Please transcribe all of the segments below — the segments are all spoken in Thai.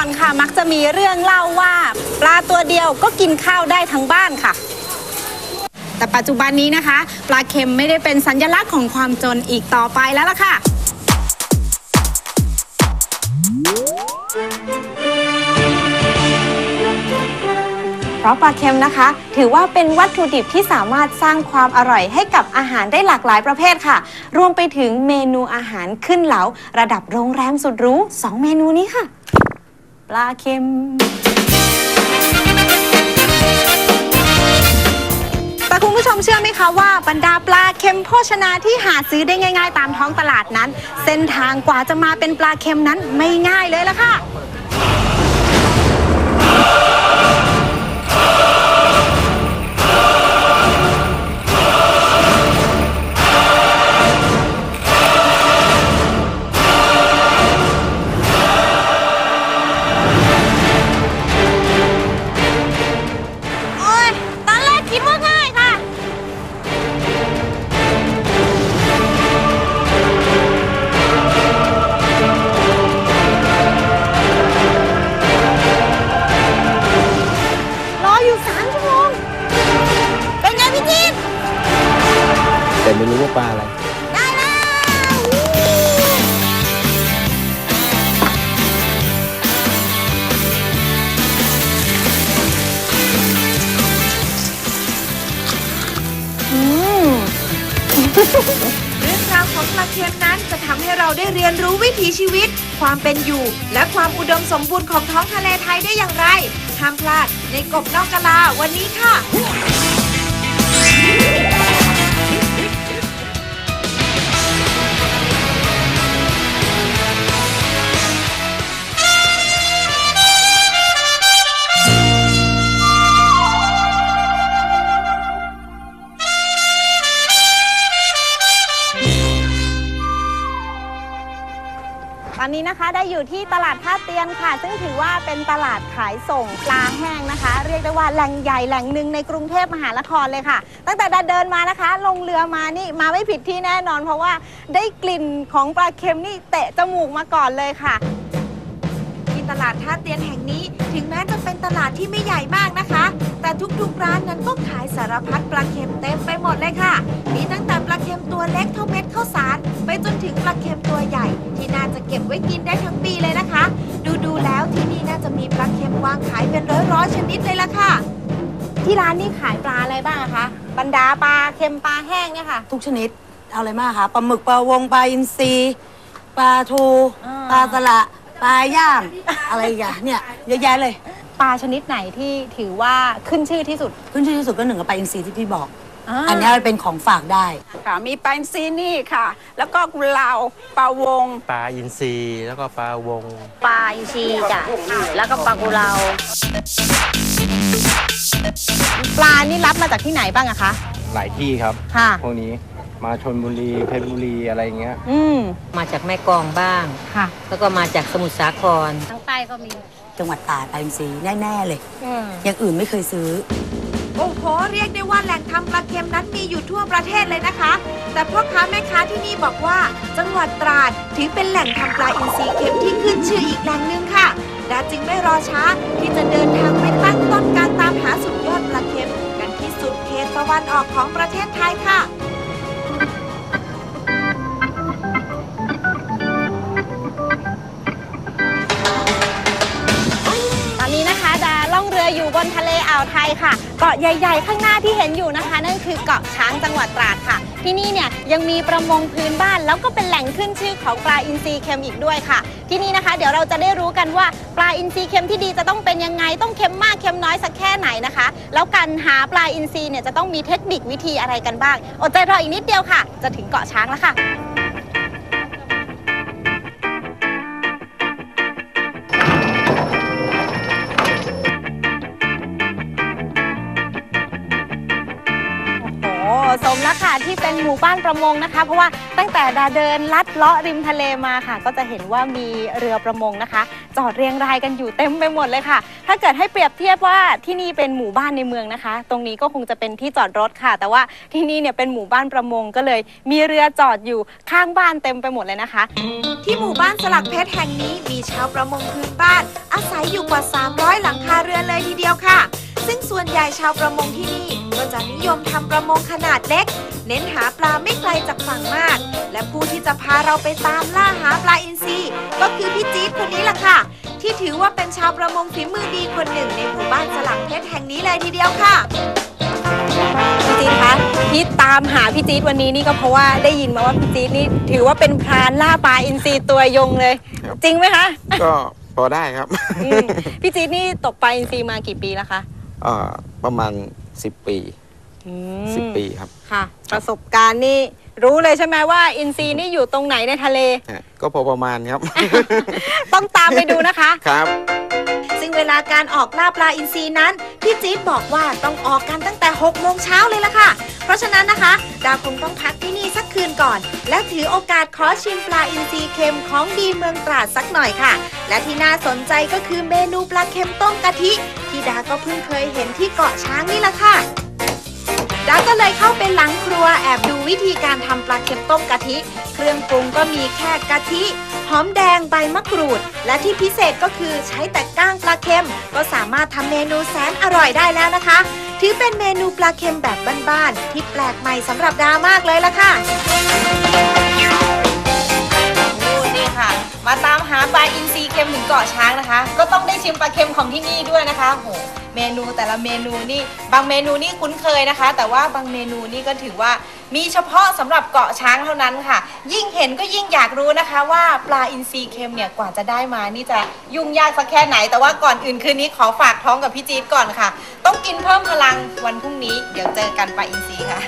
มักจะมีเรื่องเล่าว่า ปลาตัวเดียวก็กินข้าวได้ทั้งบ้านค่ะ แต่ปัจจุบันนี้นะคะ ปลาเค็มไม่ได้เป็นสัญลักษณ์ของความจนอีกต่อไปแล้วล่ะค่ะ เพราะปลาเค็มนะคะ ถือว่าเป็นวัตถุดิบที่สามารถสร้างความอร่อยให้กับอาหารได้หลากหลายประเภทค่ะ รวมไปถึงเมนูอาหารขึ้นเหลา ระดับโรงแรมสุดหรูสองเมนูนี้ค่ะ ปลาเค็ม แต่คุณผู้ชมเชื่อไหมคะว่าบรรดาปลาเค็มโภชนาที่หาซื้อได้ง่าย ๆ ตามท้องตลาดนั้น เส้นทางกว่าจะมาเป็นปลาเค็มนั้นไม่ง่ายเลยละค่ะ เราได้เรียนรู้วิถีชีวิต ความเป็นอยู่ และความอุดมสมบูรณ์ของท้องทะเลไทยได้อย่างไร ห้ามพลาดในกบนอกกะลาวันนี้ค่ะ ตอนนี้นะคะได้อยู่ที่ตลาดท่าเตียนค่ะ ซึ่งถือว่าเป็นตลาดขายส่งปลาแห้งนะคะ เรียกได้ว่าแหล่งใหญ่แหล่งหนึ่งในกรุงเทพมหานครเลยค่ะ ตั้งแต่เดินมานะคะ ลงเรือมานี่มาไม่ผิดที่แน่นอน เพราะว่าได้กลิ่นของปลาเค็มนี่เตะจมูกมาก่อนเลยค่ะ ตลาดท่าเตียนแห่งนี้ ถึงแม้จะเป็นตลาดที่ไม่ใหญ่มากนะคะ แต่ทุกๆร้านนั้นก็ขายสารพัดปลาเค็มเต็มไปหมดเลยค่ะ มีตั้งแต่ปลาเค็มตัวเล็กเท่าเม็ดข้าวสาร ไปจนถึงปลาเค็มตัวใหญ่ ที่น่าจะเก็บไว้กินได้ทั้งปีเลยนะคะ ดูดูๆแล้วที่นี่น่าจะมีปลาเค็มวางขายเป็นร้อยๆชนิดเลยล่ะค่ะ ที่ร้านนี่ขายปลาอะไรบ้างอะคะบรรดาปลาเค็มปลาแห้งเนี่ยค่ะ ทุกชนิดเอาอะไรมากคะปลาหมึกปลาวงปลาอินทรีปลาทูอ่า ปลาสละ ปลาย่าง อะไรอีกันเนี่ยเยอะแยะเลย ปลาชนิดไหนที่ถือว่าขึ้นชื่อที่สุดขึ้นชื่อที่สุดก็หนึ่งกับปลาอินทรีที่พี่บอกอาอันนี้มันเป็นของฝากได้ค่ะมีปลาอินทรีนี่ค่ะ แล้วก็กุเลาปลาวง ปลาอินทรีแล้วก็ปลาวง ปลาอินทรีจ้ะแล้วก็ปลากุเลาปลานี่รับมาจากที่ไหนบ้างอะคะหลายที่ครับค่ะพวกนี้ มาชนบุรีเพชรบุรีอะไรอย่างเงี้ย อืมมาจากแม่กลองบ้าง ค่ะ แล้วก็มาจากสมุทรสาครทั้งใต้ก็มี จังหวัดตราดปลาอินทรีแน่ๆเลย อืม อย่างอื่นไม่เคยซื้อ โอ้โห เรียกได้ว่าแหล่งทำปลาเค็มนั้นมีอยู่ทั่วประเทศเลยนะคะ แต่พ่อค้าแม่ค้าที่นี่บอกว่า จังหวัดตราดถือเป็นแหล่งทำปลาอินทรีเค็มที่ขึ้นชื่ออีกแหล่งหนึ่งค่ะดาจึงไม่รอช้าที่จะเดินทางไปตั้งต้นการตามหาสุดยอดปลาเค็มกันที่สุดเขตตะวันออกของประเทศไทยค่ะ ไทยค่ะ เกาะใหญ่ๆ ข้างหน้าที่เห็นอยู่นะคะ นั่นคือเกาะช้างจังหวัดตราดค่ะ ที่นี่เนี่ยยังมีประมงพื้นบ้าน แล้วก็เป็นแหล่งขึ้นชื่อของปลาอินทรีเค็มอีกด้วยค่ะ ที่นี่นะคะ เดี๋ยวเราจะได้รู้กันว่าปลาอินทรีเค็มที่ดีจะต้องเป็นยังไงต้องเค็มมากเค็มน้อยสักแค่ไหนนะคะ แล้วการหาปลาอินทรีเนี่ยจะต้องมีเทคนิควิธีอะไรกันบ้างอดใจรออีกนิดเดียวค่ะ จะถึงเกาะช้างแล้วค่ะ โอ้โหสมแล้วค่ะค่ะที่เป็นหมู่บ้านประมงนะคะ เพราะว่าตั้งแต่ดาเดินลัดเลาะริมทะเลมาค่ะ ก็จะเห็นว่ามีเรือประมงนะคะ จอดเรียงรายกันอยู่เต็มไปหมดเลยค่ะ ถ้าเกิดให้เปรียบเทียบว่าที่นี่เป็นหมู่บ้านในเมืองนะคะ ตรงนี้ก็คงจะเป็นที่จอดรถค่ะ แต่ว่าที่นี่เนี่ยเป็นหมู่บ้านประมงก็เลย มีเรือจอดอยู่ข้างบ้านเต็มไปหมดเลยนะคะ ที่หมู่บ้านสลักเพชรแห่งนี้มีชาวประมงพื้นบ้าน อาศัยอยู่กว่า 300 หลังคาเรือนเลยทีเดียวค่ะ ซึ่งส่วนใหญ่ชาวประมงที่นี่ก็จะนิยมทำประมงขนาดเล็ก เน้นหาปลาไม่ไกลจากฝั่งมาก และผู้ที่จะพาเราไปตามล่าหาปลาอินทรีก็คือพี่จี๊ดคนนี้ล่ะค่ะ ที่ถือว่าเป็นชาวประมงฝีมือดีคนหนึ่งในหมู่บ้านสลักเพชรแห่งนี้เลยทีเดียวค่ะพี่จี๊ดคะที่ตามหาพี่จี๊ดวันนี้นี่ก็เพราะว่าได้ยินมาว่าพี่จี๊ดนี่ถือว่าเป็นพรานล่าปลาอินทรีตัวยงเลยครับจริงไหมคะ ก็พอได้ครับอืมพี่จี๊ดนี่ตกปลาอินทรีมากี่ปีแล้วคะ เอ่อประมาณ 10 ปี อืม10 ปีครับ ค่ะ ประสบการณ์นี่ รู้เลยใช่ไหมว่าอินทรีนี่อยู่ตรงไหนในทะเล ฮะก็พอประมาณครับ ต้องตามไปดูนะคะ ครับ ซึ่งเวลาการออกล่าปลาอินทรีนั้น พี่จี๊ดบอกว่าต้องออกกันตั้งแต่ 6 โมงเช้าเลยล่ะค่ะ เพราะฉะนั้นนะคะ ดาวคงต้องพักที่นี่สักคืนก่อน และถือโอกาสขอชิมปลาอินทรีเค็มของดีเมืองตราดสักหน่อยค่ะ และที่น่าสนใจก็คือเมนูปลาเค็มต้มกะทิที่ดาก็เพิ่งเคยเห็นที่เกาะช้างนี่แหละค่ะ ดาก็เลยเข้าไปหลังครัวแอบดูวิธีการทำปลาเค็มต้มกะทิ เครื่องปรุงก็มีแค่กะทิ หอมแดงใบมะกรูด และที่พิเศษก็คือใช้แต่ก้างปลาเค็ม ก็สามารถทำเมนูแสนอร่อยได้แล้วนะคะ ถือเป็นเมนูปลาเค็มแบบบ้านๆที่แปลกใหม่สำหรับดามากเลยละค่ะนี่ค่ะ มาตามหาปลาอินทรีเค็มถึงเกาะช้างนะคะ ก็ต้องได้ชิมปลาเค็มของที่นี่ด้วยนะคะโห เมนูแต่ละเมนูนี่บางเมนูนี่คุ้นเคยนะคะ แต่ว่าบางเมนูนี่ก็ถือว่ามีเฉพาะสำหรับเกาะช้างเท่านั้นค่ะ ยิ่งเห็นก็ยิ่งอยากรู้นะคะ ว่าปลาอินทรีเค็มเนี่ยกว่าจะได้มานี่จะยุ่งยากสักแค่ไหน แต่ว่าก่อนอื่นคืนนี้ขอฝากท้องกับพี่จี๊ดก่อนค่ะ ต้องกินเพิ่มพลังวันพรุ่งนี้ เดี๋ยวเจอกันปลาอินทรีค่ะ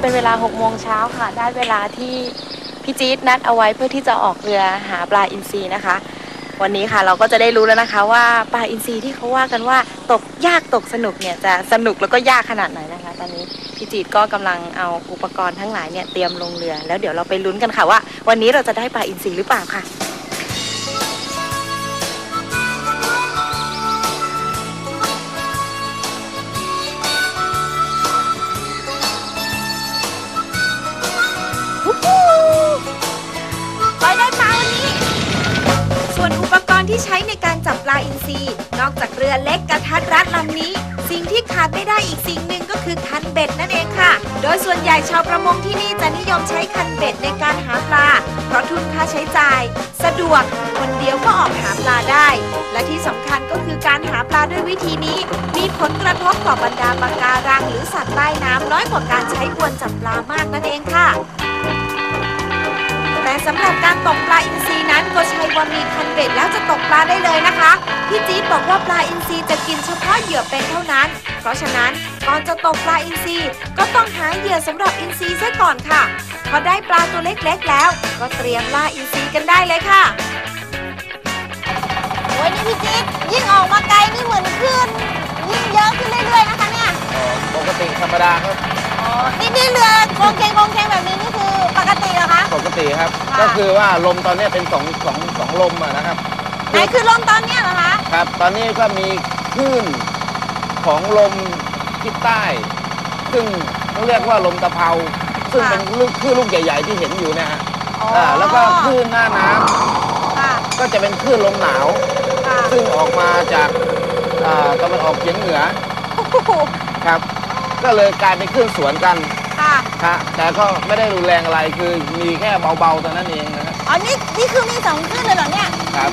เป็นเวลา6โมงเช้าค่ะ ได้เวลาที่พี่จี๊ดนัดเอาไว้เพื่อที่จะออกเรือหาปลาอินทรีนะคะ วันนี้ค่ะเราก็จะได้รู้แล้วนะคะว่าปลาอินทรีที่เขาว่ากันว่าตกยากตกสนุกเนี่ยจะสนุกแล้วก็ยากขนาดไหนนะคะ ตอนนี้พี่จี๊ดก็กำลังเอาอุปกรณ์ทั้งหลายเนี่ยเตรียมลงเรือ แล้วเดี๋ยวเราไปลุ้นกันค่ะว่า วันนี้เราจะได้ปลาอินทรีหรือเปล่าค่ะ ที่ใช้ในการจับปลาอินทรีนอกจากเรือเล็กกระทัดรัดลำนี้ สิ่งที่ขาดไม่ได้อีกสิ่งหนึ่งก็คือคันเบ็ดนั่นเองค่ะ โดยส่วนใหญ่ชาวประมงที่นี่จะนิยมใช้คันเบ็ดในการหาปลา เพราะทุนค่าใช้จ่าย สะดวกคนเดียวก็ออกหาปลาได้ และที่สำคัญก็คือการหาปลาด้วยวิธีนี้ มีผลกระทบต่อบรรดาปะการัง หรือสัตว์ใต้น้ำน้อยกว่าการใช้อวนจับปลามากนั่นเองค่ะ แต่สำหรับการตกปลาอินทรีนั้นก็ใช่ว่ามีคันเบ็ดแล้วจะตกปลาได้เลยนะคะพี่จี๊ดบอกว่าปลาอินทรีจะกินเฉพาะเหยื่อเป็นเท่านั้น เพราะฉะนั้นก่อนจะตกปลาอินทรีก็ต้องหาเหยื่อสำหรับอินทรีซะก่อนค่ะพอได้ปลาตัวเล็กๆแล้ว ก็เตรียมล่าอินทรีกันได้เลยค่ะ โอ้ยนี่พี่จี๊ดยิ่งออกมาไกลนี่เหมือนขึ้นยิ่งเยอะขึ้นเรื่อยๆนะคะเนี่ยปกติธรรมดาครับ อ๋อ นี่นี่เรือโคงเคงโคงเคงแบบนี้นี่ คือปกติเหรอคะ ปกติครับ ค่ะ ก็คือว่าลมตอนนี้เป็นสองสองสองลมอะนะครับไหนคือลมตอนเนี้ยเหรอคะ ครับ ตอนนี้ก็มีคลื่นของลมทิศใต้ ซึ่งเขาเรียกว่าลมตะเภาซึ่งค่ะ เป็นลูกคลื่นลูกใหญ่ ๆ ที่เห็นอยู่เนะฮะอ๋ออ่าแล้วก็คลื่นหน้าน้ำค่ะก็จะเป็นคลื่นลมหนาว ค่ะซึ่งออกมาจากอ่าตะวันออกเฉียงเหนือโอ้โหครับ ก็เลยกลายเป็นคลื่นสวนกัน ค่ะฮะแต่ก็ไม่ได้รุนแรงอะไรคือมีแค่เบาๆเท่านั้นเองนะฮะอ๋อนี่นี่คือมีสองคลื่นเลยเหรอเนี่ย ครับ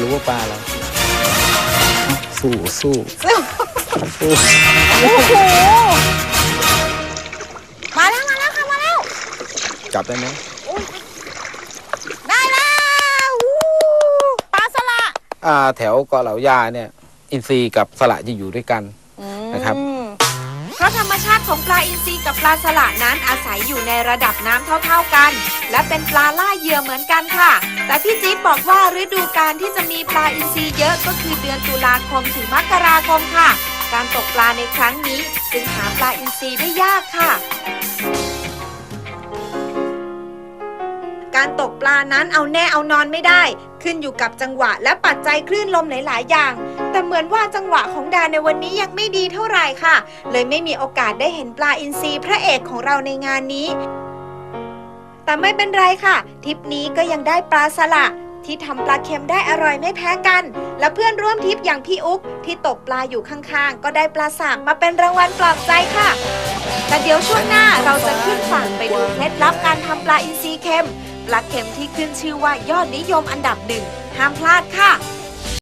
รู้ว่าปลาอะไรสู้สู้สู้โอ้โหมาแล้วมาแล้วค่ะมาแล้วจับได้ไหมได้แล้วอู้ปลาสละอ่าแถวเกาะเหลายาเนี่ย อินทรีกับสละจะอยู่ด้วยกันนะครับอืมเพ ราะธรรมชาติของปลาอินทรีกับปลาสละนั้นอาศัยอยู่ในระดับน้ำเท่าๆกัน และเป็นปลาล่าเหยื่อเหมือนกันค่ะ แต่พี่จี๊ดบอกว่าฤดูการที่จะมีปลาอินทรีเยอะก็คือเดือนตุลาคมถึงมกราคมค่ะ การตกปลาในครั้งนี้จึงหาปลาอินทรีได้ยากค่ะการตกปลานั้นเอาแน่เอานอนไม่ได้ ขึ้นอยู่กับจังหวะและปัจจัยคลื่นลมหลาย ๆ อย่าง แต่เหมือนว่าจังหวะของดาในวันนี้ยังไม่ดีเท่าไหร่ค่ะ เลยไม่มีโอกาสได้เห็นปลาอินทรีพระเอกของเราในงานนี้ แต่ไม่เป็นไรค่ะทริปนี้ก็ยังได้ปลาสละที่ทำปลาเค็มได้อร่อยไม่แพ้กัน และเพื่อนร่วมทริปอย่างพี่อุ๊กที่ตกปลาอยู่ข้างๆ ก็ได้ปลาสากมาเป็นรางวัลปลอบใจค่ะ แต่เดี๋ยวช่วงหน้าเราจะขึ้นฝั่งไปดูเคล็ดลับการทำปลาอินทรีเค็ม ปลาเค็มที่ขึ้นชื่อว่ายอดนิยมอันดับหนึ่งห้ามพลาดค่ะ